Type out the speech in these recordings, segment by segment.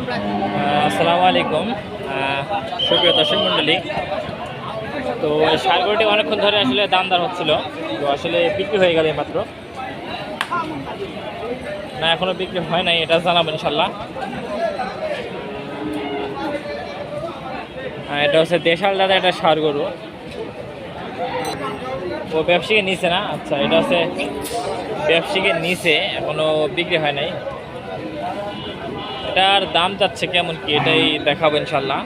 আসসালামু আলাইকুম। সুপ্রিয় দর্শক মণ্ডলী, তো সারগরুটি অনেকক্ষণ ধরে আসলে দাম দর হচ্ছিল, তো আসলে বিক্রি হয়ে গেল মাত্র না, এখনও বিক্রি হয় নাই, এটা জানাব ইনশাল্লাহ। এটা হচ্ছে দেশাল দাদা একটা সার গরু। ও ব্যবসায়ীকে নিচে না? আচ্ছা এটা হচ্ছে ব্যবসায়ীকে নিচে এখনও বিক্রি হয় নাই। এটার দাম যাচ্ছে কেমন কি এটাই দেখাবো ইনশাল্লাহ।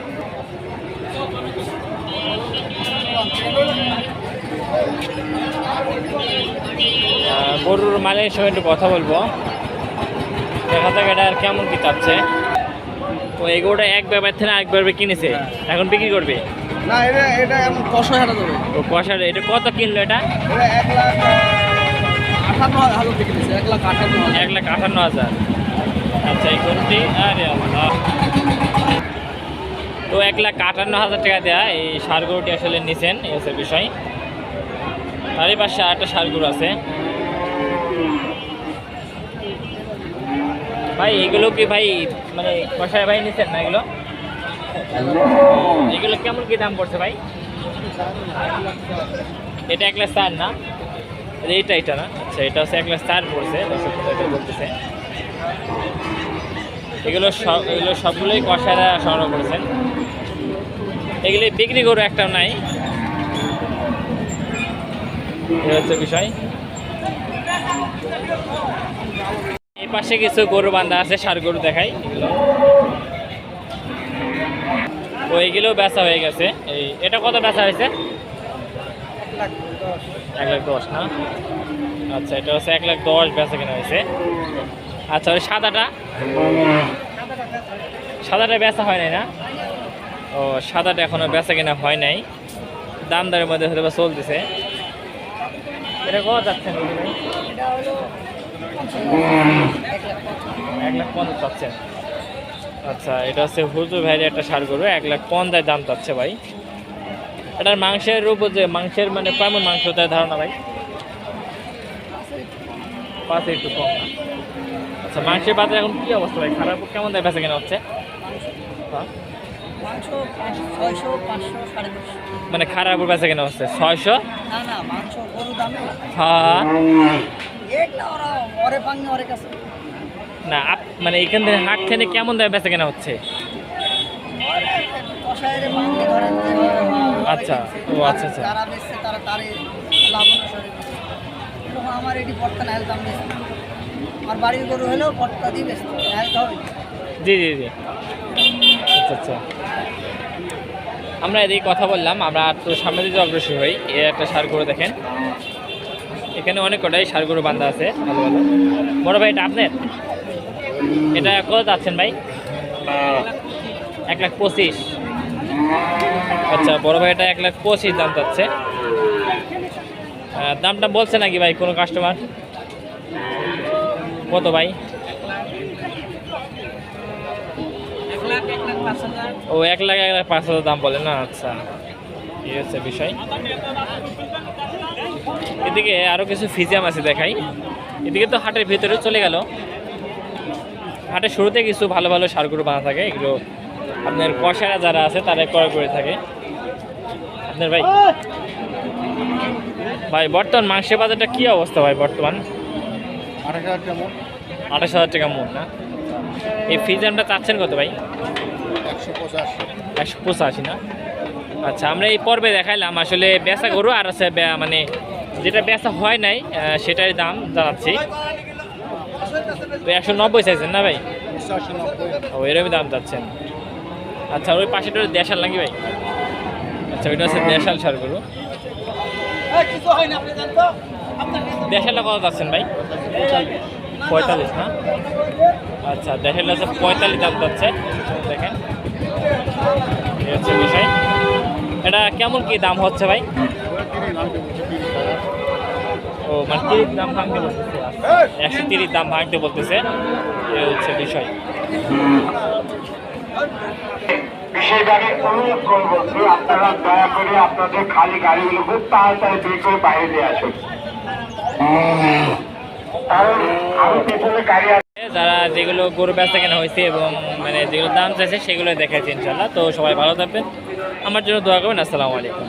গরুর মালিকের সঙ্গে একটু কথা বলব। দেখা যাক এটা আর কেমন কি চাচ্ছে। তো এই গরুটা এক ব্যাপার থেকে ব্যাপারে কিনেছে। এখন বিক্রি করবে? না এটা যাবে। কত কিনলো এটা? এক লাখ আঠান্ন এক হাজার। এক লাখ আটান্ন হাজার। আচ্ছা এই গরুটি আরে তো এক লাখ আটান্ন হাজার টাকা দেয়া এই সার গরুটি আসলে নিছেন, এই হচ্ছে বিষয়। তারই পাশে আরেকটা সার গরু আছে। ভাই, এগুলো কি ভাই মানে কষায় ভাই নিছেন না এগুলো? এগুলো কেমন কি দাম পড়ছে ভাই? এটা এক লাখ চার না? এইটা এটা না। আচ্ছা এটা হচ্ছে এক লাখ চার পড়ছে বলতেছে। এগুলো সব এগুলো সবগুলোই কষায়রা সংগ্রহ করেছেন। এগুলি বিক্রি করো একটা নাই। হচ্ছে বিষয়। এই পাশে কিছু গরু বান্ধা আছে, সার গরু দেখাই। এগুলো। তো এইগুলো বেচা হয়ে গেছে। এই, এটা কত বেচা হয়েছে? এক লাখ দশ। না আচ্ছা এটা হচ্ছে এক লাখ দশ বেচা কেনা হয়েছে। আচ্ছা ওই সাদাটা? সাদাটা বেচা হয় নাই না? ও, সাদাটা এখনও বেচা কিনা হয় নাই। দাম দরের মধ্যে হয়তো চলতেছে। এটা কত যাচ্ছেন দিদি এক লাখ পঞ্চাশ চাচ্ছেন আচ্ছা এটা হচ্ছে হুজুর ভাইয়ের একটা সার গরু, এক লাখ পঞ্চাশ দাম চাচ্ছে ভাই। এটার মাংসের উপর যে মাংসের মানে কেমন মাংস তার ধারণা ভাই? পাঁচে একটু কম। আচ্ছা মাংসের বাজার এখন কি অবস্থা ভাই? খারাপ কেমন দায় বেচা কেনা হচ্ছে? হ্যাঁ? মানে খারাপ বেচা কেনা হচ্ছে। ছয়শো? না হ্যাঁ না মানে এখান থেকে হাট থেকে কেমন দামে বেচা কেনা হচ্ছে? আচ্ছা, ও আচ্ছা, আচ্ছা। এরকম আমার এটি দাম বেশি বাড়ির গরু হলেও নাহেল হবে জি জি জি। আচ্ছা আচ্ছা। আমরা এদিকে কথা বললাম, আমরা একটু সামনে দিকে অগ্রসর হই, এ একটা সার গরু দেখেন। এখানে অনেক কটাই সার গরু বান্ধা আছে বড় ভাই, এটা আপনার? এটা কত যাচ্ছেন ভাই? এক লাখ পঁচিশ। আচ্ছা বড় ভাই, এটা এক লাখ পঁচিশ দাম যাচ্ছে। দামটা বলছে নাকি ভাই কোনো কাস্টমার কত ভাই? ও, এক লাখ এক লাখ পাঁচ হাজার দাম বলে না? আচ্ছা এই হচ্ছে বিষয়। এদিকে আরও কিছু ফিজিয়াম আছে দেখাই। এদিকে তো হাটের ভিতরে চলে গেল। হাটের শুরুতে কিছু ভালো ভালো সারগুলো বানা থাকে। এগুলো আপনার কষারা যারা আছে তারা ক্রয় করে থাকে। আপনার ভাই? ভাই বর্তমান মাংসের বাজারটা কি অবস্থা ভাই বর্তমান? আঠাশ হাজার কেমন আঠাশ হাজার টাকা মন না? এই ফিজিয়ামটা চাচ্ছেন কত ভাই? একশো পঁচাশি। একশো পঁচাশি না? আচ্ছা আমরা এই পর্বে দেখাইলাম আসলে বেচা গরু আর আছে মানে যেটা বেচা হয় নাই সেটার দাম জানাচ্ছি। একশো নব্বই চাইছেন না ভাই? ও এরকমই দাম চাচ্ছেন। আচ্ছা ওই পাশেটা দেশাল নাকি ভাই? আচ্ছা ওইটা হচ্ছে দেশাল সার গরু। দেশালটা কত চাচ্ছেন ভাই? পঁয়তাল্লিশ, না? আচ্ছা দেশালটা হচ্ছে পঁয়তাল্লিশ দাম যাচ্ছে, দেখেন। হচ্ছে বিষয়। এটা কেমন কি দাম হচ্ছে ভাই? ও মানে তিরিশ দাম ভাঙতে বলতেছে? একশো তিরিশ দাম ভাঙতে বলতেছে। এ হচ্ছে বিষয়। বিশেষভাবে অনুরোধ করব যে আপনারা দয়া করে আপনাদের খালি গাড়িগুলো খুব তাড়াতাড়ি বের করে বাইরে দিয়ে আসুন। আছে। যেগুলো গরু ব্যস্ত কেনা হয়েছে এবং মানে যেগুলো দাম চাইছে সেগুলো দেখাচ্ছি ইনশাল্লাহ তো সবাই ভালো থাকবেন। আমার জন্য দোয়া করবেন। আসসালামু আলাইকুম।